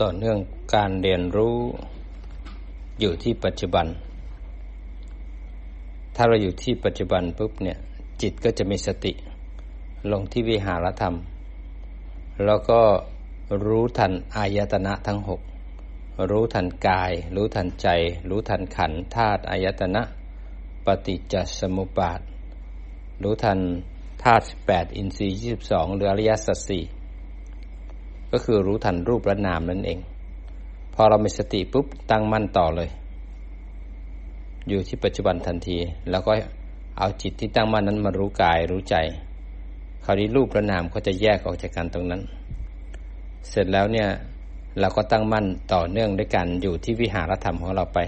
ต่อเนื่องการเรียนรู้อยู่ที่ปัจจุบัน ถ้าเราอยู่ที่ปัจจุบันปุ๊บเนี่ย จิตก็จะมีสติ ลงที่วิหารธรรม แล้วก็รู้ทันอายตนะทั้งหกรู้ทันกาย รู้ทันใจ รู้ทันขันธาตุอายตนะ ปฏิจจสมุปบาท รู้ทันธาตุแปดอินทรีย์ยี่สิบสองหรืออริยสัจสี่ ก็คือรู้ทันรูปและนามนั่นเอง พอเรามีสติปุ๊บตั้งมั่นต่อเลย อยู่ที่ปัจจุบันทันที แล้วก็เอาจิตที่ตั้งมั่นนั้นมารู้กายรู้ใจ คราวนี้รูปและนามก็จะแยกออกจากกันตรงนั้น เสร็จแล้วเนี่ยเราก็ตั้งมั่นต่อเนื่องด้วยกันอยู่ที่วิหารธรรมของเราไป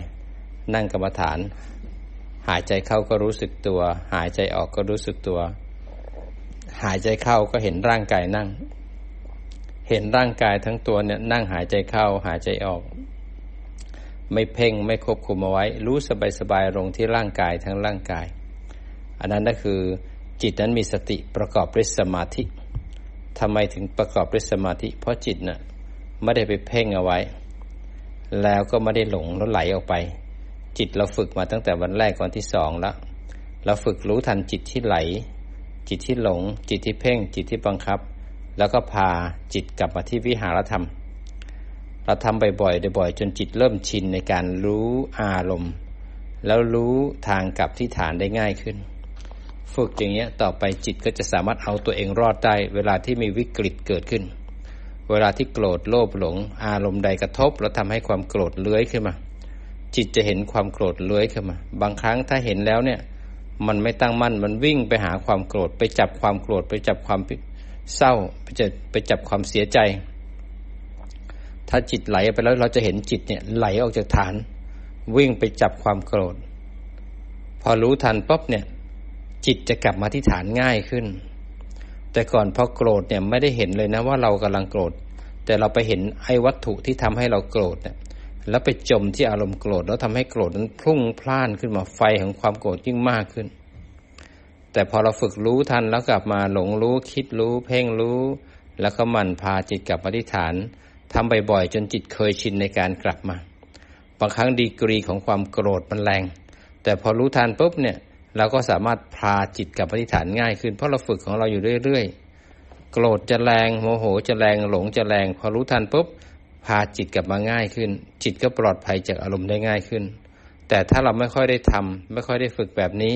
นั่งกรรมฐาน หายใจเข้าก็รู้สึกตัว หายใจออกก็รู้สึกตัว หายใจเข้าก็เห็นร่างกายนั่ง เห็นร่างกายทั้งตัวเนี่ยนั่งหายใจเข้าหายใจออก ไม่เพ่งไม่ควบคุมเอาไว้ รู้สบายๆลงที่ร่างกายทั้งร่างกาย อันนั้นก็คือจิตนั้นมีสติประกอบด้วยสมาธิทำไมถึงประกอบด้วยสมาธิ เพราะจิตนะ่ะไม่ได้ไปเพ่งเอาไว้ แล้วก็ไม่ได้หลงแล้วไหลออกไป จิตเราฝึกมาตั้งแต่วันแรกวันที่สองแล้วเราฝึกรู้ทันจิตที่ไหล จิตที่หลง จิตที่เพ่งจิตที่บังคับ แล้วก็พาจิตกลับมาที่วิหารธรรม เราทำบ่อยๆบ่อยๆจนจิตเริ่มชินในการรู้อารมณ์ แล้วรู้ทางกลับที่ฐานได้ง่ายขึ้น ฝึกอย่างเงี้ยต่อไปจิตก็จะสามารถเอาตัวเองรอดได้ เวลาที่มีวิกฤตเกิดขึ้น เวลาที่โกรธโลภหลง อารมณ์ใดกระทบ แล้วทำให้ความโกรธเลื้อยขึ้นมา จิตจะเห็นความโกรธเลื้อยขึ้นมา บางครั้งถ้าเห็นแล้วเนี่ย มันไม่ตั้งมั่นมันวิ่งไปหาความโกรธไปจับความโกรธไปจับความ เศร้าไปจะไปจับความเสียใจ ถ้าจิตไหลไปแล้วเราจะเห็นจิตเนี่ยไหลออกจากฐาน วิ่งไปจับความโกรธ พอรู้ทันปุ๊บเนี่ย จิตจะกลับมาที่ฐานง่ายขึ้น แต่ก่อนพอโกรธเนี่ยไม่ได้เห็นเลยนะว่าเรากำลังโกรธ แต่เราไปเห็นไอ้วัตถุที่ทำให้เราโกรธเนี่ยแล้วไปจมที่อารมณ์โกรธแล้วทำให้โกรธนั้นพุ่งพล่านขึ้นมาไฟของความโกรธยิ่งมากขึ้น แต่พอเราฝึกรู้ทันแล้วกลับมาหลงรู้คิดรู้ เพ่งรู้ แล้วก็มันพาจิตกลับมาที่ฐานทำบ่อยๆจนจิตเคยชินในการกลับมา บางครั้งดีกรีของความโกรธมันแรง แต่พอรู้ทันปุ๊บเนี่ย เราก็สามารถพาจิตกลับมาที่ฐานง่ายขึ้น เพราะเราฝึกของเราอยู่เรื่อยๆ โกรธจะแรงโมโหจะแรงหลงจะแรง พอรู้ทันปุ๊บพาจิตกลับมาง่ายขึ้น จิตก็ปลอดภัยจากอารมณ์ได้ง่ายขึ้น แต่ถ้าเราไม่ค่อยได้ทำไม่ค่อยได้ฝึกแบบนี้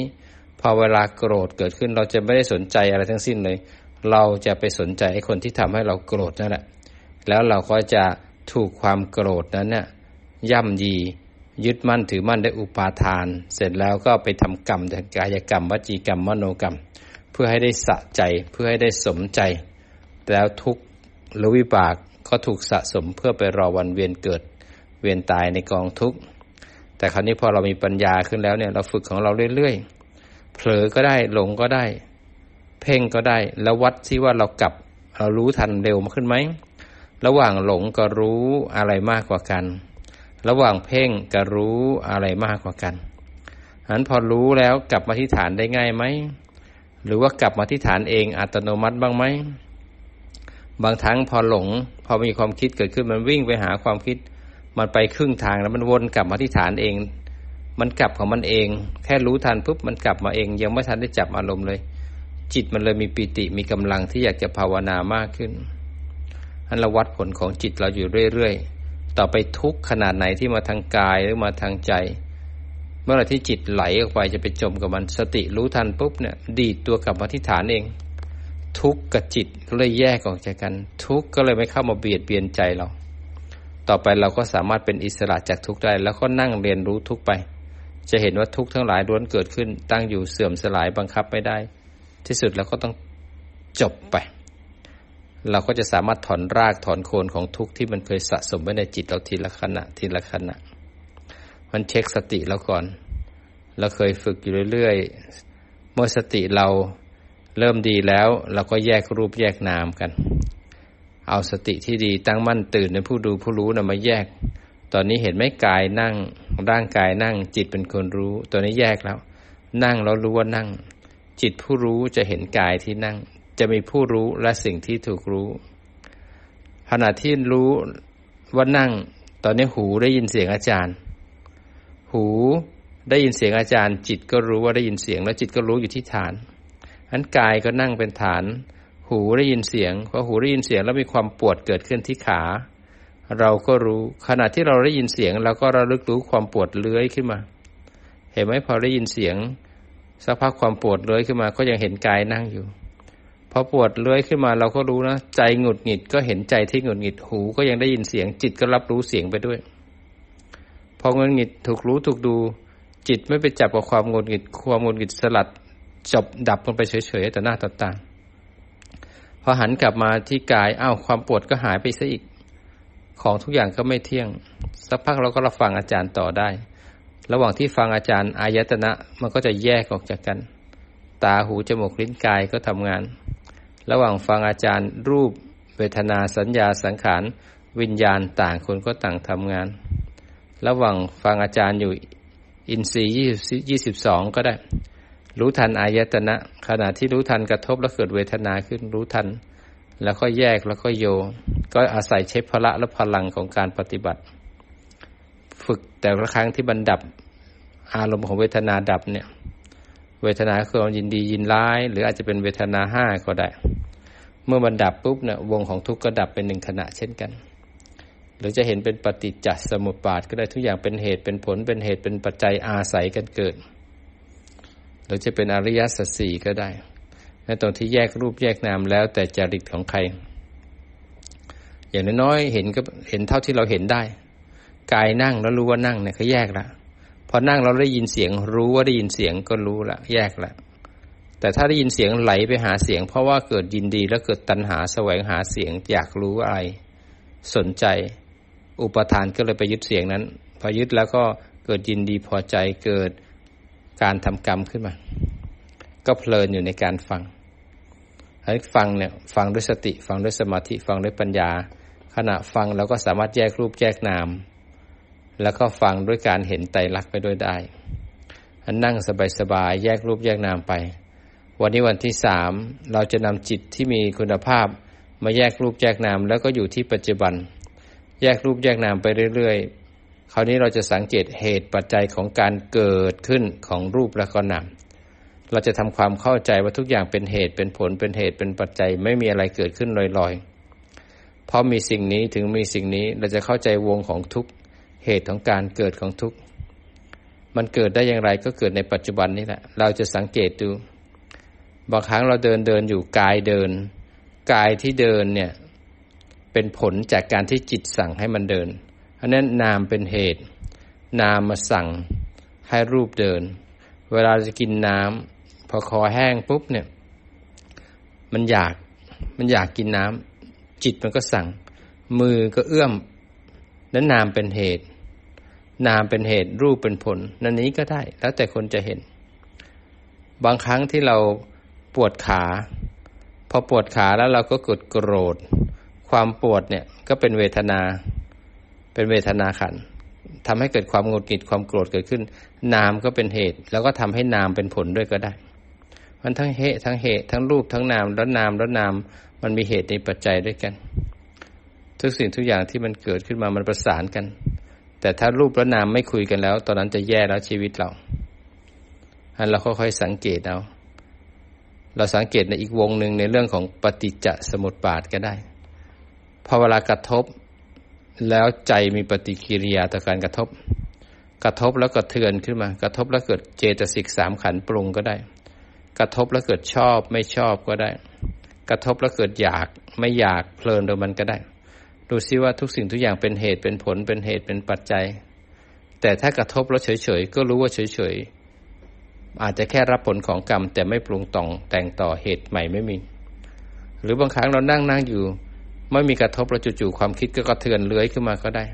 พอเวลาโกรธเกิดขึ้น เราจะไม่ได้สนใจอะไรทั้งสิ้นเลย เราจะไปสนใจไอ้คนที่ทำให้เราโกรธนั่นแหละ แล้วเราก็จะถูกความโกรธนั้นเนี่ยย่ำยียึดมั่นถือมั่นได้อุปาทาน เสร็จแล้วก็ไปทำกรรมทางกายกรรม วจีกรรมมโนกรรม เพื่อให้ได้สะใจเพื่อให้ได้สมใจ แล้วทุกหรือวิบากก็ถูกสะสมเพื่อไปรอวันเวียนเกิด เวียนตายในกองทุกข์แต่คราวนี้พอเรามีปัญญาขึ้นแล้วเนี่ยเราฝึกของเราเรื่อยๆ เผลอก็ได้หลงก็ได้ เพ่งก็ได้ แล้ววัดที่ว่าเรากลับ เรารู้ทันเร็วมาขึ้นไหม ระหว่างหลงก็รู้อะไรมากกว่ากัน ระหว่างเพ่งก็รู้อะไรมากกว่ากันอันพอรู้แล้วกลับมาที่ฐานได้ง่ายไหม หรือว่ากลับมาที่ฐานเองอัตโนมัติบ้างไหม บางทั้งพอหลง พอมีความคิดเกิดขึ้นมันวิ่งไปหาความคิด มันไปครึ่งทางแล้วมันวนกลับมาที่ฐานเอง มันกลับของมันเอง แค่รู้ทันปุ๊บมันกลับมาเอง ยังไม่ทันได้จับอารมณ์เลย จิตมันเลยมีปีติมีกำลังที่อยากจะภาวนามากขึ้นอันเราวัดผลของจิตเราอยู่เรื่อยๆต่อไปทุกขนาดไหนที่มาทางกายหรือมาทางใจ เมื่อไรที่จิตไหลออกไปจะไปจมกับมันสติรู้ทันปุ๊บเนี่ยดีดตัวกลับมาที่ฐานเอง ทุกข์กับจิตก็เลยแยกออกจากกัน ทุกข์ก็เลยไม่เข้ามาเบียดเบียนใจเรา ต่อไปเราก็สามารถเป็นอิสระจากทุกข์ได้ แล้วก็นั่งเรียนรู้ทุกข์ไป จะเห็นว่าทุกข์ทั้งหลายล้วนเกิดขึ้น ตั้งอยู่เสื่อมสลายบังคับไม่ได้ ที่สุดเราก็ต้องจบไป เราก็จะสามารถถอนรากถอนโคนของทุกข์ที่มันเคยสะสมไว้ในจิตเราทีละขณะทีละขณะ มันเช็คสติเราก่อน เราเคยฝึกอยู่เรื่อยๆ เมื่อสติเราเริ่มดีแล้ว เราก็แยกรูปแยกนามกัน เอาสติที่ดีตั้งมั่นตื่นในผู้ดูผู้รู้นะมาแยก ตอนนี้เห็นไหมกายนั่ง ร่างกายนั่ง จิตเป็นคนรู้ ตัวนี้แยกแล้ว นั่งแล้วรู้ว่านั่ง จิตผู้รู้จะเห็นกายที่นั่ง จะมีผู้รู้และสิ่งที่ถูกรู้ ขณะที่รู้ว่านั่ง ตอนนี้หูได้ยินเสียงอาจารย์ หูได้ยินเสียงอาจารย์ จิตก็รู้ว่าได้ยินเสียง แล้วจิตก็รู้อยู่ที่ฐานอันกายก็นั่งเป็นฐาน หูได้ยินเสียงพอหูได้ยินเสียงแล้วมีความปวดเกิดขึ้นที่ขา เราก็รู้ขณะที่เราได้ยินเสียงเราก็ระลึกรู้ความปวดเลื้อยขึ้นมา เห็นไหมพอได้ยินเสียงสักพักความปวดเลื้อยขึ้นมา ก็ยังเห็นกายนั่งอยู่พอปวดเลื้อยขึ้นมาเราก็รู้นะใจหงุดหงิดก็เห็นใจที่หงุดหงิดหู ก็ยังได้ยินเสียง จิตก็รับรู้เสียงไปด้วย พอหงุดหงิดถูกรู้ถูกดู จิตไม่ไปจับกับความหงุดหงิดความหงุดหงิดสลัดจบดับลงไปเฉยๆแต่หน้าต่อตาพอหันกลับมาที่กายอ้าวความปวดก็หายไปซะอีก ของทุกอย่างก็ไม่เที่ยง สักพักเราก็รับฟังอาจารย์ต่อได้ ระหว่างที่ฟังอาจารย์อายตนะมันก็จะแยกออกจากกัน ตาหูจมูกลิ้นกายก็ทำงาน ระหว่างฟังอาจารย์รูป เวทนาสัญญาสังขาร วิญญาณต่างคนก็ต่างทำงาน ระหว่างฟังอาจารย์อยู่อินทรีย์ยี่สิบสองก็ได้ รู้ทันอายตนะ ขณะที่รู้ทันกระทบแล้วเกิดเวทนาขึ้นรู้ทัน แล้วก็แยกแล้วก็โย ก็อาศัยใช้พละและพลังของการปฏิบัติ ฝึกแต่ละครั้งที่บันดับ อารมณ์ของเวทนาดับเนี่ย เวทนาคือความยินดียินร้าย หรืออาจจะเป็นเวทนาห้าก็ได้ เมื่อบันดับปุ๊บเนี่ยวงของทุกข์ก็ดับเป็นหนึ่งขณะเช่นกัน หรือจะเห็นเป็นปฏิจจสมุปบาทก็ได้ทุกอย่างเป็นเหตุเป็นผลเป็นเหตุเป็นปัจจัยอาศัยกันเกิด หรือจะเป็นอริยสัจสี่ก็ได้ ในตรงที่แยกรูปแยกนามแล้วแต่จริตของใคร อย่างน้อยๆเห็นก็เห็นเท่าที่เราเห็นได้ กายนั่งแล้วรู้ว่านั่งเนี่ยเขาแยกละพอนั่งเราได้ยินเสียง รู้ว่าได้ยินเสียงก็รู้ละแยกละแต่ถ้าได้ยินเสียงไหลไปหาเสียง เพราะว่าเกิดยินดีแล้วเกิดตัณหาแสวงหาเสียงอยากรู้อะไร สนใจ อุปทานก็เลยไปยึดเสียงนั้น พอยึดแล้วก็เกิดยินดีพอใจเกิดการทำกรรมขึ้นมา ก็เพลินอยู่ในการฟัง ให้ฟังเนี่ยฟังด้วยสติ ฟังด้วยสมาธิฟังด้วยปัญญา ขณะฟังเราก็สามารถแยกรูปแยกนาม แล้วก็ฟังด้วยการเห็นไตรลักษณ์ไปด้วยได้นั่งสบายๆแยกรูปแยกนามไป วันนี้วันที่สามเราจะนำจิตที่มีคุณภาพ มาแยกรูปแยกนามแล้วก็อยู่ที่ปัจจุบัน แยกรูปแยกนามไปเรื่อยๆ คราวนี้เราจะสังเกตเหตุปัจจัยของการเกิดขึ้นของรูปและก็นาม เราจะทำความเข้าใจว่าทุกอย่างเป็นเหตุเป็นผลเป็นเหตุเป็นปัจจัย ไม่มีอะไรเกิดขึ้นลอยๆ เพราะมีสิ่งนี้ถึงมีสิ่งนี้เราจะเข้าใจวงของทุกเหตุของการเกิดของทุกมันเกิดได้อย่างไรก็เกิดในปัจจุบันนี้แหละ เราจะสังเกตดู บางครั้งเราเดินเดินอยู่กายเดิน กายที่เดินเนี่ยเป็นผลจากการที่จิตสั่งให้มันเดินอันนั้นนามเป็นเหตุ นามมาสั่งให้รูปเดิน เวลาจะกินน้ำ พอคอแห้งปุ๊บเนี่ย มันอยากมันอยากกินน้ำจิตมันก็สั่ง มือก็เอื้อมนั้นนามเป็นเหตุ นามเป็นเหตุรูปเป็นผล นั่นนี้ก็ได้ แล้วแต่คนจะเห็น บางครั้งที่เราปวดขา พอปวดขาแล้วเราก็กดโกรธ ความปวดเนี่ยก็เป็นเวทนา เป็นเวทนาขันทำให้เกิดความหงุดหงิดความโกรธเกิดขึ้น นามก็เป็นเหตุ แล้วก็ทำให้นามเป็นผลด้วยก็ได้ มันทั้งเหตุทั้งเหตุทั้งรูปทั้งนามแล้วนามแล้วนาม มันมีเหตุในปัจจัยด้วยกัน ทุกสิ่งทุกอย่างที่มันเกิดขึ้นมามันประสานกัน แต่ถ้ารูปและนามไม่คุยกันแล้ว ตอนนั้นจะแย่แล้วชีวิตเราอันเราค่อยๆสังเกตเอาเราสังเกตในอีกวงหนึ่งในเรื่องของปฏิจจสมุปบาทก็ได้พอเวลากระทบแล้วใจมีปฏิกิริยาต่อการกระทบ กระทบแล้วก็เทือนขึ้นมา กระทบแล้วเกิดเจตสิกสามขันปรุงก็ได้ กระทบแล้วเกิดชอบไม่ชอบก็ได้ กระทบแล้วเกิดอยากไม่อยากเพลินโดยมันก็ได้ ดูซิว่าทุกสิ่งทุกอย่างเป็นเหตุเป็นผลเป็นเหตุเป็นปัจจัย แต่ถ้ากระทบแล้วเฉยๆก็รู้ว่าเฉยๆอาจจะแค่รับผลของกรรม แต่ไม่ปรุงต่องแต่งต่อเหตุใหม่ไม่มี หรือบางครั้งเรานั่งนั่งอยู่ ไม่มีกระทบแล้วจู่ๆความคิดก็กระเทือนเลื้อยขึ้นมาก็ได้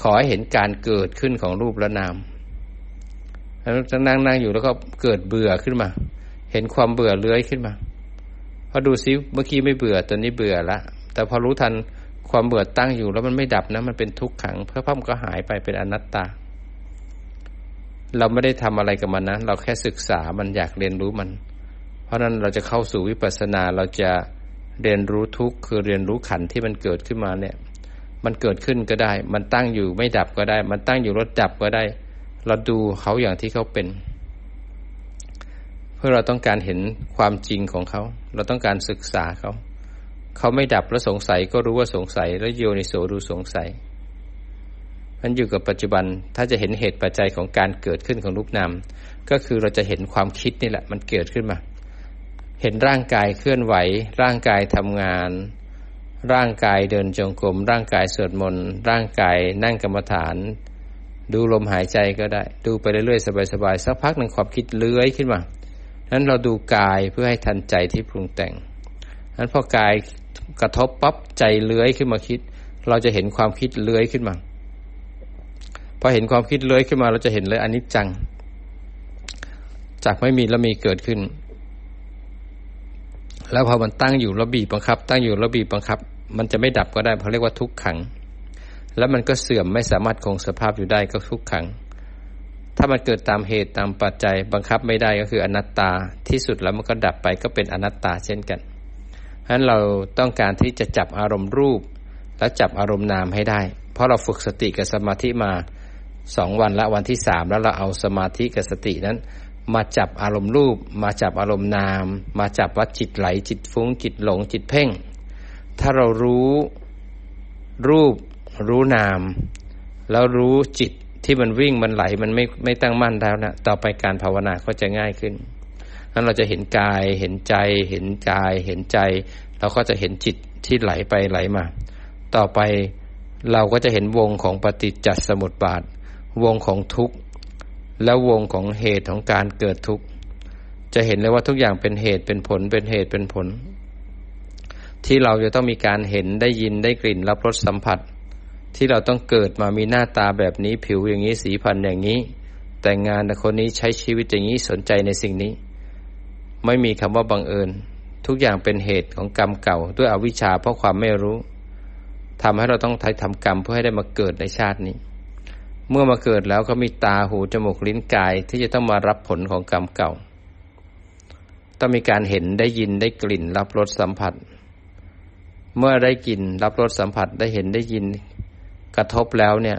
ขอให้เห็นการเกิดขึ้นของรูปและนามแล้วนั่งนั่งอยู่แล้วก็เกิดเบื่อขึ้นมา เห็นความเบื่อเลื้อยขึ้นมาพอดูซิเมื่อกี้ไม่เบื่อตอนนี้เบื่อละแต่พอรู้ทันความเบื่อตั้งอยู่แล้วมันไม่ดับนะ มันเป็นทุกขัง เพื่อพั่มก็หายไปเป็นอนัตตา เราไม่ได้ทำอะไรกับมันนะ เราแค่ศึกษามันอยากเรียนรู้มัน เพราะนั้นเราจะเข้าสู่วิปัสสนาเราจะเรียนรู้ทุกข์คือเรียนรู้ขันที่มันเกิดขึ้นมาเนี่ย มันเกิดขึ้นก็ได้ มันตั้งอยู่ไม่ดับก็ได้ มันตั้งอยู่รถดับก็ได้ เราดูเขาอย่างที่เขาเป็น พื่อเราต้องการเห็นความจริงของเขา เราต้องการศึกษาเขา เขาไม่ดับแล้วสงสัยก็รู้ว่าสงสัย แล้วโยนิโสดูสงสัยมันอยู่กับปัจจุบันถ้าจะเห็นเหตุปัจจัยของการเกิดขึ้นของรูปนามก็คือเราจะเห็นความคิดนี่แหละ มันเกิดขึ้นมา เห็นร่างกายเคลื่อนไหว ร่างกายทำงาน ร่างกายเดินจงกรมร่างกายสวดมนต์ร่างกายนั่งกรรมฐาน ดูลมหายใจก็ได้ ดูไปเรื่อยๆสบายๆสักพักหนึ่งความคิดเลื้อยขึ้นมา นั้นเราดูกายเพื่อให้ทันใจที่ปรุงแต่งนั้นพอกายกระทบปั๊บใจเลื้อยขึ้นมาคิด เราจะเห็นความคิดเลื้อยขึ้นมาพอเห็นความคิดเลื้อยขึ้นมา เราจะเห็นเลยอนิจจัง จากไม่มีแล้วมีเกิดขึ้น แล้วพอมันตั้งอยู่ระบีบังคับ ตั้งอยู่ระบีบังคับ มันจะไม่ดับก็ได้เพราะเรียกว่าทุกขัง แล้วมันก็เสื่อมไม่สามารถคงสภาพอยู่ได้ก็ทุกขัง ถ้ามันเกิดตามเหตุตามปัจจัยบังคับไม่ได้ก็คืออนัตตาที่สุดแล้วมันก็ดับไปก็เป็นอนัตตาเช่นกันฉะนั้นเราต้องการที่จะจับอารมณ์รูป และจับอารมณ์นามให้ได้ เพราะเราฝึกสติกับสมาธิมาสองวันละวันที่สามแล้วเราเอาสมาธิกับสตินั้น มาจับอารมณ์รูป มาจับอารมณ์นาม มาจับว่าจิตไหลจิตฟุ้งจิตหลงจิตเพ่ง ถ้าเรารู้รูป รู้นาม แล้วรู้จิต ที่มันวิ่งมันไหลมันไม่ไม่ตั้งมั่นแล้วนะต่อไปการภาวนาก็จะง่ายขึ้นนั้นเราจะเห็นกายเห็นใจ เห็นกาย เห็นใจเราก็จะเห็นจิตที่ไหลไปไหลมา ต่อไปเราก็จะเห็นวงของปฏิจจสมุปบาท วงของทุกข์ และวงของเหตุของการเกิดทุกข์ จะเห็นเลยว่าทุกอย่างเป็นเหตุเป็นผลเป็นเหตุเป็นผล ที่เราจะต้องมีการเห็นได้ยินได้กลิ่นรับรสสัมผัส ที่เราต้องเกิดมามีหน้าตาแบบนี้ผิวอย่างนี้สีพันธุ์อย่างนี้ แต่งงานแต่คนนี้ใช้ชีวิตอย่างนี้สนใจในสิ่งนี้ ไม่มีคำว่าบังเอิญ ทุกอย่างเป็นเหตุของกรรมเก่าด้วยอวิชชาเพราะความไม่รู้ทำให้เราต้องทำกรรมเพื่อให้ได้มาเกิดในชาตินี้ เมื่อมาเกิดแล้วก็มีตาหูจมูกลิ้นกายที่จะต้องมารับผลของกรรมเก่า ต้องมีการเห็นได้ยินได้กลิ่นรับรสสัมผัส เมื่อได้กลิ่นรับรสสัมผัสได้เห็นได้ยิน กระทบแล้วเนี่ย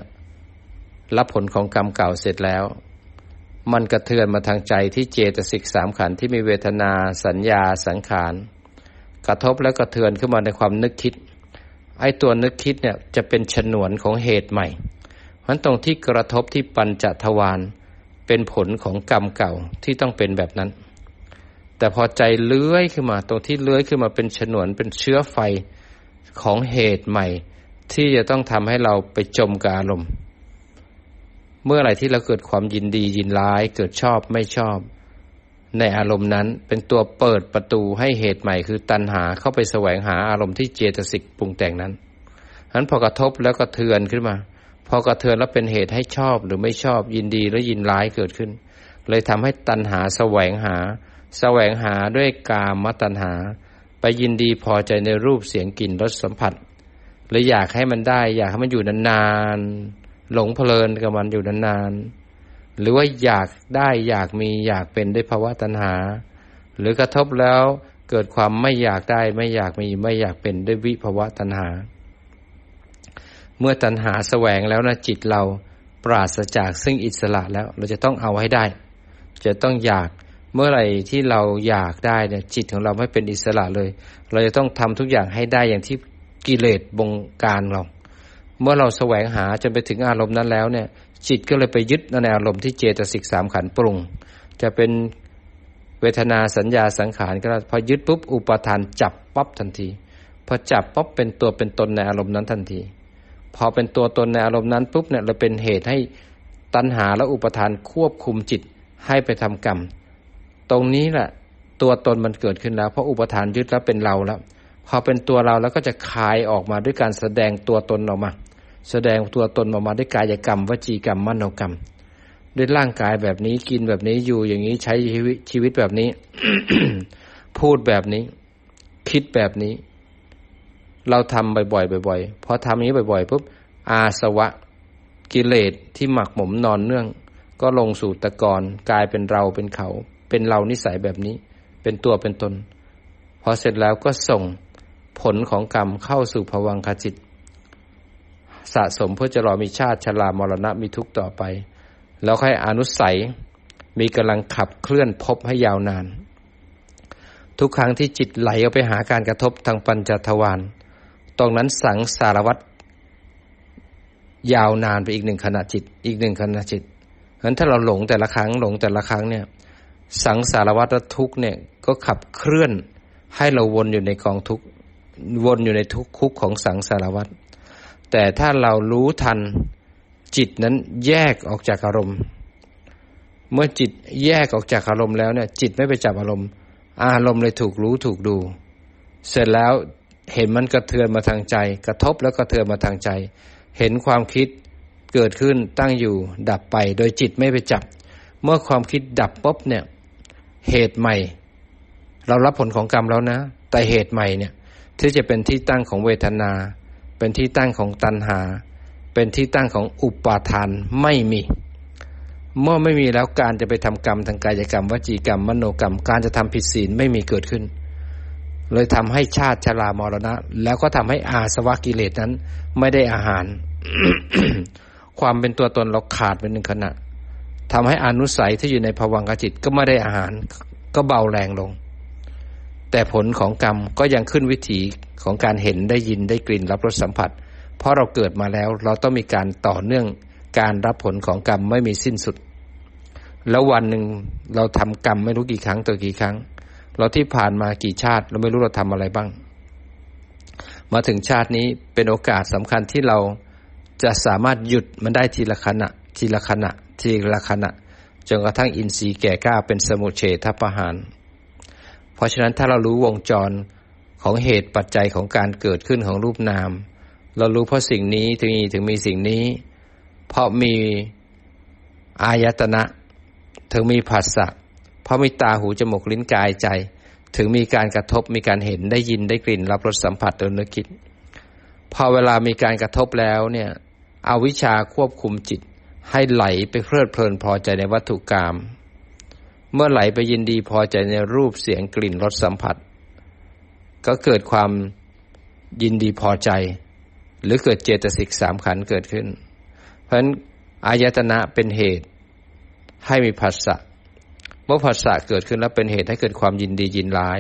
รับผลของกรรมเก่าเสร็จแล้ว มันกระเทือนมาทางใจที่เจตสิกสามขันที่มีเวทนาสัญญาสังขาร กระทบแล้วกระเทือนขึ้นมาในความนึกคิด ไอ้ตัวนึกคิดเนี่ยจะเป็นฉนวนของเหตุใหม่มันตรงที่กระทบที่ปัญจทวารเป็นผลของกรรมเก่าที่ต้องเป็นแบบนั้น แต่พอใจเลื้อยขึ้นมา ตรงที่เลื้อยขึ้นมาเป็นฉนวนเป็นเชื้อไฟของเหตุใหม่ ที่จะต้องทำให้เราไปจมกับอารมณ์ เมื่อไหร่ที่เราเกิดความยินดียินร้าย เกิดชอบไม่ชอบ ในอารมณ์นั้นเป็นตัวเปิดประตูให้เหตุใหม่คือตัณหาเข้าไปแสวงหาอารมณ์ที่เจตสิกปรุงแต่งนั้นฉะนั้นพอกระทบแล้วก็เทือนขึ้นมา พอกระเทือนแล้วเป็นเหตุให้ชอบหรือไม่ชอบยินดีและยินร้ายเกิดขึ้น เลยทำให้ตัณหาแสวงหา แสวงหาด้วยกามตัณหา ไปยินดีพอใจในรูปเสียงกลิ่นรสสัมผัส เลยอยากให้มันได้ อยากให้มันอยู่นานๆหลงเพลินกับมันอยู่นานๆหรือว่าอยากได้อยากมีอยากเป็นด้วยภาวะตัณหา หรือกระทบแล้วเกิดความไม่อยากได้ไม่อยากมีไม่อยากเป็นด้วยวิภาวะตัณหา เมื่อตัณหาแสวงแล้วนะจิตเราปราศจากซึ่งอิสระแล้วเราจะต้องเอาให้ได้ จะต้องอยากเมื่อไหร่ที่เราอยากได้เนี่ยจิตของเราไม่เป็นอิสระเลย เราจะต้องทำทุกอย่างให้ได้อย่างที่ กิเลสบงการเรา เมื่อเราแสวงหาจนไปถึงอารมณ์นั้นแล้วเนี่ย จิตก็เลยไปยึดในอารมณ์ที่เจตสิกสามขันปรุง จะเป็นเวทนาสัญญาสังขารก็พอยึดปุ๊บอุปทานจับปั๊บทันทีพอจับปั๊บเป็นตัวเป็นตนในอารมณ์นั้นทันที พอเป็นตัวตนในอารมณ์นั้นปุ๊บเนี่ยเราเป็นเหตุให้ตัณหาและอุปทานควบคุมจิตให้ไปทำกรรม ตรงนี้แหละตัวตนมันเกิดขึ้นแล้ว เพราะอุปทานยึดแล้วเป็นเราแล้ว พอเป็นตัวเราแล้วก็จะคายออกมาด้วยการแสดงตัวตนออกมา แสดงตัวตนออกมาด้วยกายกรรม วจีกรรมมโนกรรม ด้วยร่างกายแบบนี้กินแบบนี้อยู่อย่างนี้ใช้ชีวิตแบบนี้ พูดแบบนี้ คิดแบบนี้ เราทำบ่อยๆบ่อยๆพอทำนี้บ่อยๆปุ๊บอาสวะกิเลสที่หมักหมมนอนเนื่อง ก็ลงสู่ตะกอนกลายเป็นเราเป็นเขา เป็นเรานิสัยแบบนี้ เป็นตัวเป็นตน พอเสร็จแล้วก็ส่ง ผลของกรรมเข้าสู่ภวังคจิต สะสมเพื่อจะรอมีชาติชรามรณะมีทุกข์ต่อไป แล้วค่อยอนุสัยมีกำลังขับเคลื่อนพบให้ยาวนาน ทุกครั้งที่จิตไหลออกไปหาการกระทบทางปัญจทวารตรงนั้นสังสารวัตรยาวนานไปอีกหนึ่งขณะจิต อีกหนึ่งขณะจิตฉะนั้นถ้าเราหลงแต่ละครั้งหลงแต่ละครั้งเนี่ย สังสารวัตรทุกเนี่ยก็ขับเคลื่อนให้เราวนอยู่ในกองทุก วนอยู่ในทุกคุกของสังสารวัตรแต่ถ้าเรารู้ทันจิตนั้นแยกออกจากอารมณ์ เมื่อจิตแยกออกจากอารมณ์แล้วเนี่ย จิตไม่ไปจับอารมณ์ อารมณ์เลยถูกรู้ถูกดู เสร็จแล้วเห็นมันกระเทือนมาทางใจ กระทบแล้วกระเทือนมาทางใจ เห็นความคิดเกิดขึ้นตั้งอยู่ดับไป โดยจิตไม่ไปจับ เมื่อความคิดดับปุ๊บเนี่ย เหตุใหม่ เรารับผลของกรรมแล้วนะ แต่เหตุใหม่เนี่ย ที่จะเป็นที่ตั้งของเวทนา เป็นที่ตั้งของตัณหา เป็นที่ตั้งของอุปาทานไม่มี เมื่อไม่มีแล้วการจะไปทำกรรมทางกายกรรม วจีกรรม มโนกรรม การจะทำผิดศีลไม่มีเกิดขึ้น เลยทำให้ชาติชรามรณะ แล้วก็ทำให้อาสวะกิเลสนั้น ไม่ได้อาหาร ความเป็นตัวตนเราขาดเป็นหนึ่งขณะทำให้อนุสัยที่อยู่ในภวังคจิตก็ไม่ได้อาหาร ก็เบาแรงลง แต่ผลของกรรมก็ยังขึ้นวิถีของการเห็นได้ยินได้กลิ่นรับรสสัมผัส เพราะเราเกิดมาแล้วเราต้องมีการต่อเนื่องการรับผลของกรรมไม่มีสิ้นสุด แล้ววันหนึ่งเราทำกรรมไม่รู้กี่ครั้งตัวกี่ครั้ง เราที่ผ่านมากี่ชาติ เราไม่รู้เราทำอะไรบ้าง มาถึงชาตินี้เป็นโอกาสสำคัญที่เราจะสามารถหยุดมันได้ทีละขณะ ทีละขณะ ทีละขณะจนกระทั่งอินทรีย์แก่กล้าเป็นสมุเฉทประหาร ราะฉะนั้นถ้าเรารู้วงจรของเหตุปัจจัยของการเกิดขึ้นของรูปนาม เรารู้เพราะสิ่งนี้ถึงมีถึงมีสิ่งนี้ เพราะมีอายตนะ ถึงมีภาษะเพราะมีตาหูจมูกลิ้นกายใจ ถึงมีการกระทบมีการเห็นได้ยินได้กลิ่น รับรสสัมผัสโดยนึกคิดพอเวลามีการกระทบแล้วเนี่ยเอาวิชาควบคุมจิตให้ไหลไปเพลิดเพลินพอใจในวัตถุกรรม เมื่อไหลไปยินดีพอใจในรูปเสียงกลิ่นรสสัมผัส ก็เกิดความยินดีพอใจ หรือเกิดเจตสิกสามขันเกิดขึ้น เพราะฉะนั้นอายตนะเป็นเหตุให้มีผัสสะเมื่อผัสสะเกิดขึ้นแล้วเป็นเหตุให้เกิดความยินดียินร้าย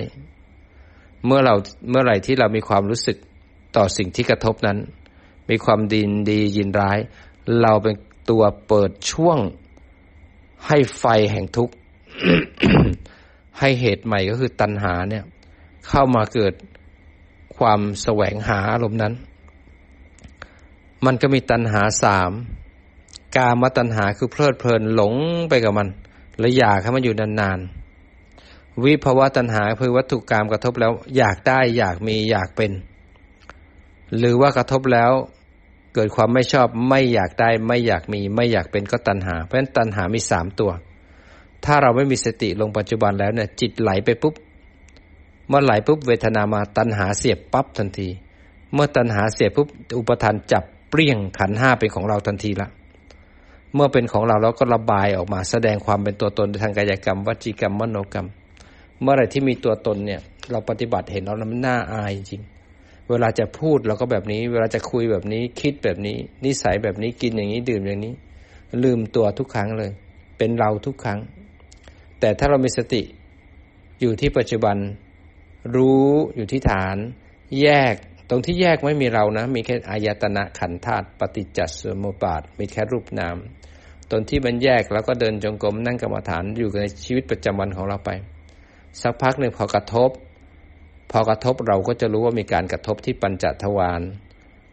เมื่อเราเมื่อไหร่ที่เรามีความรู้สึกต่อสิ่งที่กระทบนั้น มีความดินดียินร้าย เราเป็นตัวเปิดช่วงให้ไฟแห่งทุกข์ ให้เหตุใหม่ก็คือตัณหาเนี่ย เข้ามาเกิดความแสวงหาอารมณ์นั้น มันก็มีตัณหาสามกามตัณหาคือเพลิดเพลินหลงไปกับมัน และอยากให้มันอยู่นานๆ วิภาวะตัณหาคือวัตถุกรรมกระทบแล้ว อยากได้อยากมีอยากเป็น หรือว่ากระทบแล้วเกิดความไม่ชอบไม่อยากได้ไม่อยากมีไม่อยากเป็นก็ตัณหา เพราะฉะนั้นตัณหามีสามตัว ถ้าเราไม่มีสติลงปัจจุบันแล้วเนี่ย จิตไหลไปปุ๊บเมื่อไหลปุ๊บเวทนามาตัณหาเสียบปั๊บทันที เมื่อตัณหาเสียบปุ๊บอุปทานจับเปรี้ยงขันห้าเป็นของเราทันทีละเมื่อเป็นของเราเราก็ระบายออกมา แสดงความเป็นตัวตนทางกายกรรมวจีกรรมมโนกรรม เมื่อไรที่มีตัวตนเนี่ย เราปฏิบัติเห็นเราแล้วมันน่าอายจริง เวลาจะพูดเราก็แบบนี้ เวลาจะคุยแบบนี้คิดแบบนี้ นิสัยแบบนี้กินอย่างนี้ดื่มอย่างนี้ ลืมตัวทุกครั้งเลย เป็นเราทุกครั้ง แต่ถ้าเรามีสติอยู่ที่ปัจจุบัน รู้อยู่ที่ฐาน แยกตรงที่แยกไม่มีเรานะ มีแค่อายตนะขันธาตุปฏิจจสมุปบาท มีแค่รูปนามตนที่มันแยกแล้วก็เดินจงกรมนั่งกรรมฐานอยู่ในชีวิตประจำวันของเราไป สักพักหนึ่งพอกระทบ พอกระทบเราก็จะรู้ว่ามีการกระทบที่ปัญจทวาร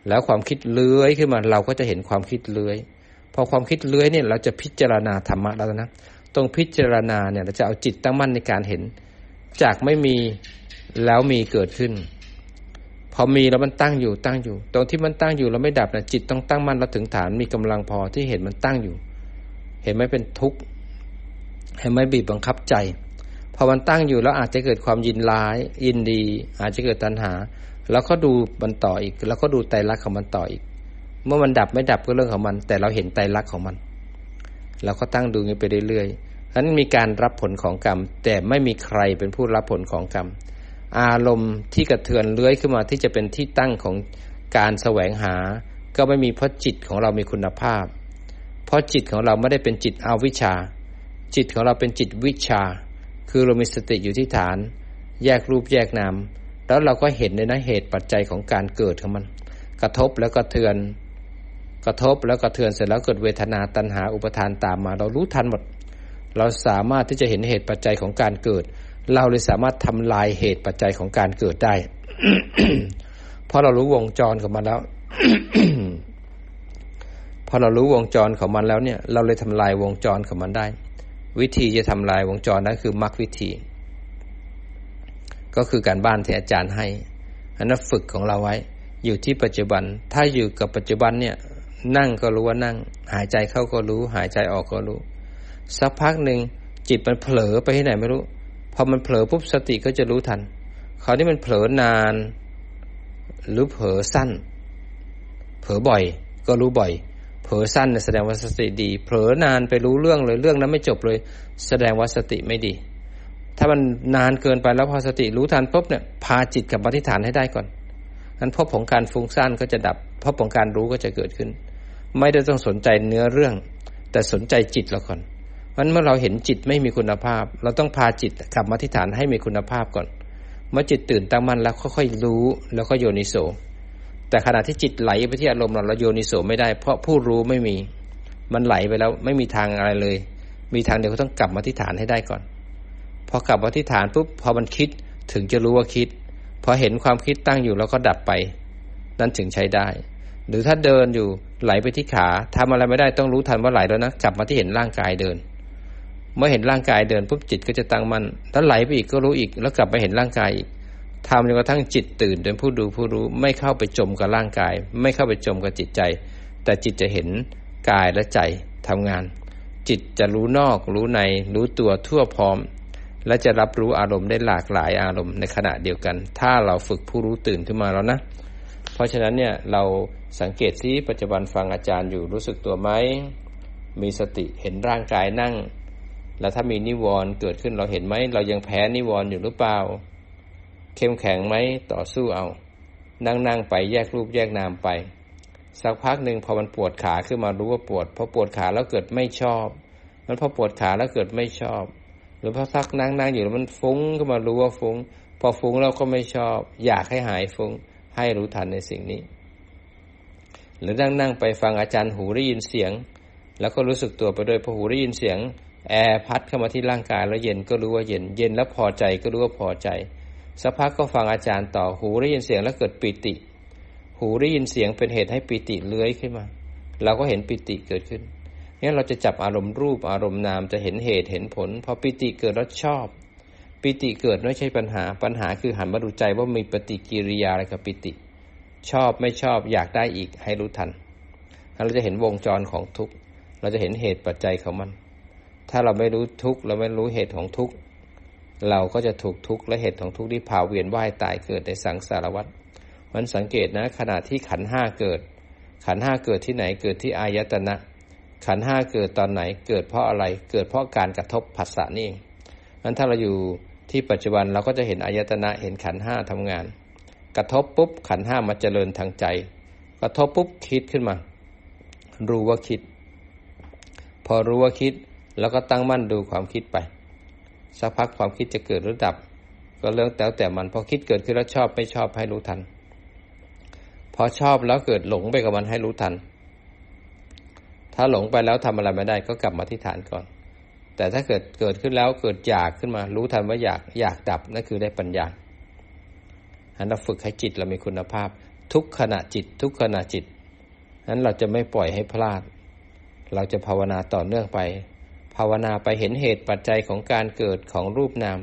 แล้วความคิดเลื้อยขึ้นมาเราก็จะเห็นความคิดเลื้อย พอความคิดเลื้อยเนี่ยเราจะพิจารณาธรรมะแล้วนะ ตรงพิจารณาเนี่ยเราจะเอาจิตตั้งมั่นในการเห็น จากไม่มีแล้วมีเกิดขึ้น พอมีแล้วมันตั้งอยู่ตั้งอยู่ ตรงที่มันตั้งอยู่เราไม่ดับนะจิตต้องตั้งมั่นเราถึงฐานมีกำลังพอที่เห็นมันตั้งอยู่ เห็นไหมเป็นทุกข์เห็นไหมบีบบังคับใจพอมันตั้งอยู่แล้วอาจจะเกิดความยินร้ายยินดี อาจจะเกิดตัณหา แล้วก็ดูมันต่ออีก แล้วก็ดูไตรลักษณ์ของมันต่ออีก เมื่อมันดับไม่ดับก็เรื่องของมัน แต่เราเห็นไตรลักษณ์ของมัน เราก็ตั้งดูงี้ไปเรื่อยๆฉะนั้นมีการรับผลของกรรม แต่ไม่มีใครเป็นผู้รับผลของกรรม อารมณ์ที่กระเทือนเลื้อยขึ้นมาที่จะเป็นที่ตั้งของการแสวงหา ก็ไม่มีเพราะจิตของเรามีคุณภาพ เพราะจิตของเราไม่ได้เป็นจิตอาวิชชา จิตของเราเป็นจิตวิชา คือเรามีสติอยู่ที่ฐาน แยกรูปแยกนามแล้วเราก็เห็นในนะเหตุปัจจัยของการเกิดของมัน กระทบแล้วก็เทือน กระทบแล้วก็เทือนเสร็จแล้วเกิดเวทนาตัณหาอุปทานตามมา เรารู้ทันหมด เราสามารถที่จะเห็นเหตุปัจจัยของการเกิด เราเลยสามารถทำลายเหตุปัจจัยของการเกิดได้ เพราะเรารู้วงจรของมันแล้วพอเรารู้วงจรของมันแล้วเนี่ย เราเลยทำลายวงจรของมันได้ วิธีจะทำลายวงจรนั้นคือมรรควิธี ก็คือการบ้านที่อาจารย์ให้อันนั้นฝึกของเราไว้ อยู่ที่ปัจจุบัน ถ้าอยู่กับปัจจุบันเนี่ย นั่งก็รู้ว่านั่ง หายใจเข้าก็รู้ หายใจออกก็รู้ สักพักหนึ่งจิตมันเผลอไปที่ไหนไม่รู้ พอมันเผลอปุ๊บสติก็จะรู้ทันคราวนี้มันเผลอนาน หรือเผลอสั้น เผลอบ่อย ก็รู้บ่อย เผลอสั้นแสดงว่าสติดี เผลอนานไปรู้เรื่องเลยเรื่องนั้นไม่จบเลย แสดงว่าสติไม่ดี ถ้ามันนานเกินไปแล้วพอสติรู้ทันปุ๊บเนี่ยพาจิตกับปฏิฐานให้ได้ก่อนนั้นพบของการฟุ้งซ่านก็จะดับพบของการรู้ก็จะเกิดขึ้น ไม่ได้ต้องสนใจเนื้อเรื่อง แต่สนใจจิตเราก่อนเพราะเมื่อเราเห็นจิตไม่มีคุณภาพ เราต้องพาจิตกลับมาที่ฐานให้มีคุณภาพก่อน เมื่อจิตตื่นตั้งมั่นแล้วค่อยๆรู้แล้วก็โยนิโส แต่ขณะที่จิตไหลไปที่อารมณ์เราเราโยนิโสไม่ได้ เพราะผู้รู้ไม่มี มันไหลไปแล้วไม่มีทางอะไรเลย มีทางเดียวก็ต้องกลับมาที่ฐานให้ได้ก่อน พอกลับมาที่ฐานปุ๊บพอมันคิดถึงจะรู้ว่าคิด พอเห็นความคิดตั้งอยู่แล้วก็ดับไป นั่นถึงใช้ได้ หรือถ้าเดินอยู่ไหลไปที่ขาทำอะไรไม่ได้ต้องรู้ทันว่าไหลแล้วนะกลับมาที่เห็นร่างกายเดิน เมื่อเห็นร่างกายเดินปุ๊บจิตก็จะตั้งมัน่นแล้วไหลไปอีกก็รู้อีก แล้วกลับไปเห็นร่างกายอีกทำจนกระทั่งจิตตื่นเป็นผู้ดูผู้รู้ไม่เข้าไปจมกับร่างกาย ไม่เข้าไปจมกับจิตใจ แต่จิตจะเห็นกายและใจทำงาน จิตจะรู้นอกรู้ใน รู้ตัวทั่วพร้อม และจะรับรู้อารมณ์ได้หลากหลายอารมณ์ในขณะเดียวกัน ถ้าเราฝึกผู้รู้ตื่นขึ้นมาแล้วนะ เพราะฉะนั้นเนี่ยเราสังเกตที่ปัจจุบันฟังอาจารย์อยู่รู้สึกตัวไหมมีสติเห็นร่างกายนั่ง แล้วถ้ามีนิวรณ์เกิดขึ้นเราเห็นไหมเรายังแพ้นิวรณ์อยู่หรือเปล่า เข้มแข็งไหมต่อสู้เอา นั่งนั่งไปแยกรูปแยกนามไป สักพักหนึ่งพอมันปวดขาขึ้นมารู้ว่าปวดพอปวดขาแล้วเกิดไม่ชอบ มันพอปวดขาแล้วเกิดไม่ชอบ หรือพอสักนั่งนั่งอยู่แล้วมันฟุ้งขึ้นมารู้ว่าฟุ้ง พอฟุ้งเราก็ไม่ชอบ อยากให้หายฟุ้ง ให้รู้ทันในสิ่งนี้ หรือนั่งนั่งไปฟังอาจารย์หูได้ยินเสียง แล้วก็รู้สึกตัวไปด้วยพอหูได้ยินเสียงแอร์พัดเข้ามาที่ร่างกายแล้วเย็นก็รู้ว่าเย็น เย็นแล้วพอใจก็รู้ว่าพอใจสักพักก็ฟังอาจารย์ต่อหูได้ยินเสียงแล้วเกิดปิติ หูได้ยินเสียงเป็นเหตุให้ปิติเลื้อยขึ้นมา เราก็เห็นปิติเกิดขึ้นงั้นเราจะจับอารมณ์รูปอารมณ์นามจะเห็นเหตุเห็นผลพอปิติเกิดแล้วชอบ ปิติเกิดไม่ใช่ปัญหา ปัญหาคือหันมาดูใจว่ามีปฏิกิริยาอะไรกับปิติ ชอบไม่ชอบอยากได้อีกให้รู้ทัน เราจะเห็นวงจรของทุกข์ เราจะเห็นเหตุปัจจัยของมัน ถ้าเราไม่รู้ทุกข์เราไม่รู้เหตุของทุกข์ เราก็จะถูกทุกข์และเหตุของทุกข์ที่พาเวียนว่ายตายเกิดในสังสารวัฏมันสังเกตนะขณะที่ขันห้าเกิด ขันห้าเกิดที่ไหนเกิดที่อายตนะ ขันห้าเกิดตอนไหนเกิดเพราะอะไรเกิดเพราะการกระทบผัสสะนี่เองนั้นถ้าเราอยู่ ที่ปัจจุบันเราก็จะเห็นอายตนะเห็นขันห้าทำงาน กระทบปุ๊บขันห้ามาเจริญทางใจ กระทบปุ๊บคิดขึ้นมา รู้ว่าคิด พอรู้ว่าคิดแล้วก็ตั้งมั่นดูความคิดไปสักพักความคิดจะเกิดหรือดับ ก็เรื่องแต่แต่มันพอคิดเกิดขึ้นแล้วชอบไม่ชอบให้รู้ทัน พอชอบแล้วเกิดหลงไปกับมันให้รู้ทัน ถ้าหลงไปแล้วทำอะไรไม่ได้ก็กลับมาที่ฐานก่อน แต่ถ้าเกิดเกิดขึ้นแล้วเกิดอยากขึ้นมา รู้ทันว่าอยากอยากดับนั่นคือได้ปัญญาอันเราฝึกให้จิตเรามีคุณภาพ ทุกขณะจิต ทุกขณะจิตนั้นเราจะไม่ปล่อยให้พลาด เราจะภาวนาต่อเนื่องไป ภาวนาไปเห็นเหตุปัจจัยของการเกิดของรูปนาม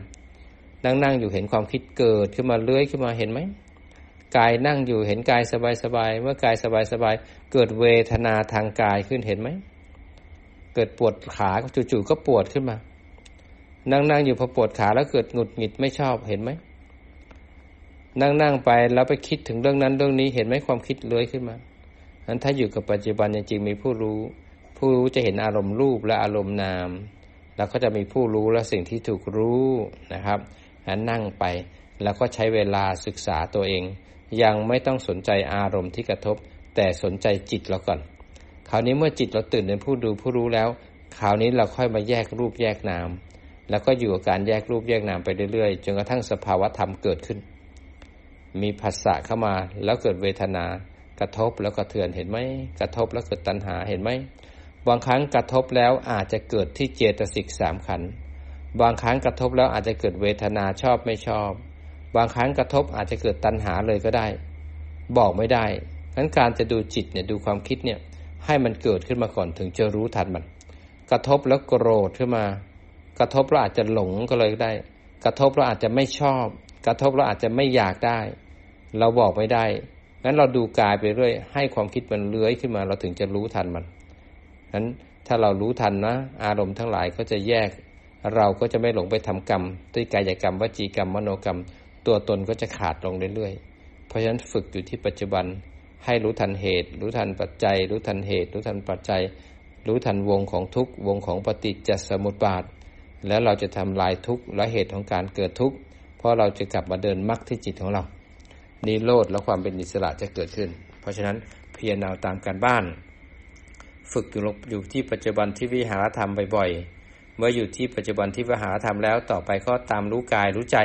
นั่งนั่งอยู่เห็นความคิดเกิดขึ้นมาเลื้อยขึ้นมาเห็นไหมกายนั่งอยู่เห็นกายสบายสบายเมื่อกายสบายสบายเกิดเวทนาทางกายขึ้นเห็นไหม เกิดปวดขาจู่ๆก็ปวดขึ้นมา นั่งนั่งอยู่พอปวดขาแล้วเกิดหงุดหงิดไม่ชอบเห็นไหมนั่งนั่งไปแล้วไปคิดถึงเรื่องนั้นเรื่องนี้เห็นไหมความคิดเลื้อยขึ้นมานั้นถ้าอยู่กับปัจจุบันจริงๆมีผู้รู้ ผู้รู้จะเห็นอารมณ์รูปและอารมณ์นาม แล้วก็จะมีผู้รู้และสิ่งที่ถูกรู้นะครับนั้นนั่งไปแล้วก็ใช้เวลาศึกษาตัวเอง ยังไม่ต้องสนใจอารมณ์ที่กระทบ แต่สนใจจิตเราก่อน คราวนี้เมื่อจิตเราตื่นเป็นผู้ดูผู้รู้แล้ว คราวนี้เราค่อยมาแยกรูปแยกนาม แล้วก็อยู่กับการแยกรูปแยกนามไปเรื่อยๆ จนกระทั่งสภาวะธรรมเกิดขึ้น มีผัสสะเข้ามาแล้วเกิดเวทนา กระทบแล้วก็เถื่อนเห็นไหมกระทบแล้วเกิดตัณหาเห็นไหมบางครั้งกระทบแล้วอาจจะเกิดที่เจตสิกสามขันบางครั้งกระทบแล้วอาจจะเกิดเวทนาชอบไม่ชอบ บางครั้งกระทบอาจจะเกิดตัณหาเลยก็ได้ บอกไม่ได้งั้นการจะดูจิตเนี่ยดูความคิดเนี่ย ให้มันเกิดขึ้นมาก่อนถึงจะรู้ทันมัน กระทบแล้วโกรธขึ้นมา กระทบแล้วอาจจะหลงก็เลยได้ กระทบแล้วอาจจะไม่ชอบ กระทบแล้วอาจจะไม่อยากได้ เราบอกไม่ได้งั้นเราดูกายไปเรื่อย ให้ความคิดมันเลื้อยขึ้นมา เราถึงจะรู้ทันมันนั้นถ้าเรารู้ทันนะ อารมณ์ทั้งหลายก็จะแยก เราก็จะไม่หลงไปทำกรรมด้วยกายกรรมวจีกรรมมโนกรรม ตัวตนก็จะขาดลงเรื่อยๆ เพราะฉะนั้นฝึกอยู่ที่ปัจจุบัน ให้รู้ทันเหตุ รู้ทันปัจจัย รู้ทันเหตุ รู้ทันปัจจัย รู้ทันวงของทุกวงของปฏิจจสมุปบาท แล้วเราจะทำลายทุกและเหตุของการเกิดทุกเพราะเราจะกลับมาเดินมรรคที่จิตของเรานิโรธและความเป็นอิสระจะเกิดขึ้น เพราะฉะนั้นเพียรเอาตามการบ้าน ฝึกอยู่อยู่ที่ปัจจุบันที่วิหารธรรมบ่อยๆ เมื่ออยู่ที่ปัจจุบันที่วิหารธรรมแล้วต่อไปก็ตามรู้กายรู้ใจ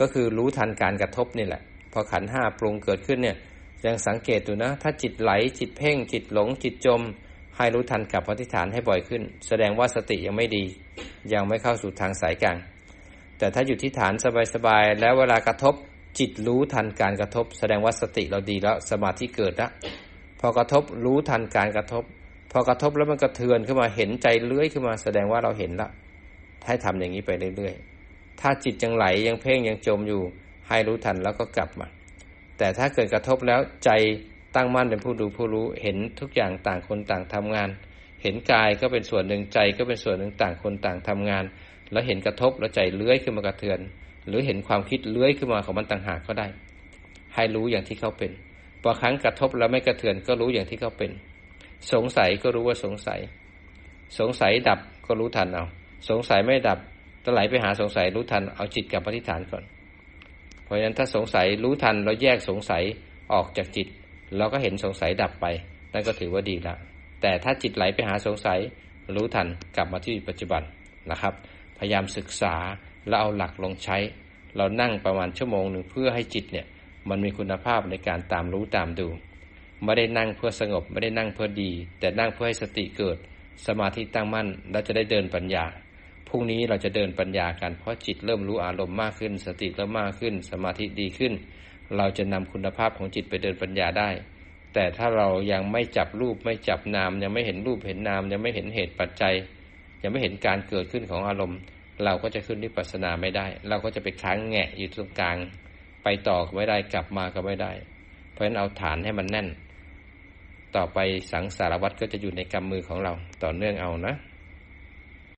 ก็คือรู้ทันการกระทบนี่แหละ พอขันห้าปรุงเกิดขึ้นเนี่ย ยังสังเกตดูนะ ถ้าจิตไหลจิตเพ่ง จิตหลง จิตจม ให้รู้ทันกับปฏิฐานให้บ่อยขึ้น แสดงว่าสติยังไม่ดี ยังไม่เข้าสู่ทางสายกลาง แต่ถ้าอยู่ที่ฐานสบายๆแล้วเวลากระทบจิตรู้ทันการกระทบ แสดงว่าสติเราดีแล้วสมาธิเกิดแล้วพอกระทบรู้ทันการกระทบ พอกระทบแล้วมันกระเทือนขึ้นมาเห็นใจเลื้อยขึ้นมา แสดงว่าเราเห็นละให้ทำอย่างนี้ไปเรื่อยๆถ้าจิตยังไหลยังเพ่งยังจมอยู่ ให้รู้ทันแล้วก็กลับมา แต่ถ้าเกิดกระทบแล้วใจตั้งมั่นเป็นผู้ดูผู้รู้ เห็นทุกอย่างต่างคนต่างทำงาน เห็นกายก็เป็นส่วนหนึ่งใจก็เป็นส่วนหนึ่งต่างคนต่างทำงาน แล้วเห็นกระทบแล้วใจเลื้อยขึ้นมากระเทือน หรือเห็นความคิดเลื้อยขึ้นมาของมันต่างหากก็ได้ ให้รู้อย่างที่เขาเป็นพอครั้งกระทบแล้วไม่กระเทือนก็รู้อย่างที่เขาเป็น สงสัยก็รู้ว่าสงสัย สงสัยดับก็รู้ทันเอาสงสัยไม่ดับจะไหลไปหาสงสัยรู้ทันเอาจิตกับปฏิฐานก่อน ราะฉะนั้นถ้าสงสัยรู้ทันเราแยกสงสัยออกจากจิต เราก็เห็นสงสัยดับไป นั่นก็ถือว่าดีละแต่ถ้าจิตไหลไปหาสงสัยรู้ทันกลับมาที่ปัจจุบันนะครับ พยายามศึกษาแล้วเอาหลักลงใช้ เรานั่งประมาณชั่วโมงหนึ่งเพื่อให้จิตเนี่ยมันมีคุณภาพในการตามรู้ตามดูไม่ได้นั่งเพื่อสงบไม่ได้นั่งเพื่อดี แต่นั่งเพื่อให้สติเกิด สมาธิตั้งมั่น แล้วจะได้เดินปัญญา พรุ่งนี้เราจะเดินปัญญากัน เพราะจิตเริ่มรู้อารมณ์มากขึ้น สติเริ่มมากขึ้น สมาธิดีขึ้น เราจะนำคุณภาพของจิตไปเดินปัญญาได้ แต่ถ้าเรายังไม่จับรูปไม่จับนาม ยังไม่เห็นรูปเห็นนาม ยังไม่เห็นเหตุปัจจัย ยังไม่เห็นการเกิดขึ้นของอารมณ์ เราก็จะขึ้นวิปัสสนาไม่ได้ เราก็จะไปค้างแงะอยู่ตรงกลาง ไปต่อก็ไม่ได้กลับมาก็ไม่ได้ เพราะฉะนั้นเอาฐานให้มันแน่น ต่อไปสังสารวัตรก็จะอยู่ในกำมือของเราต่อเนื่องเอานะ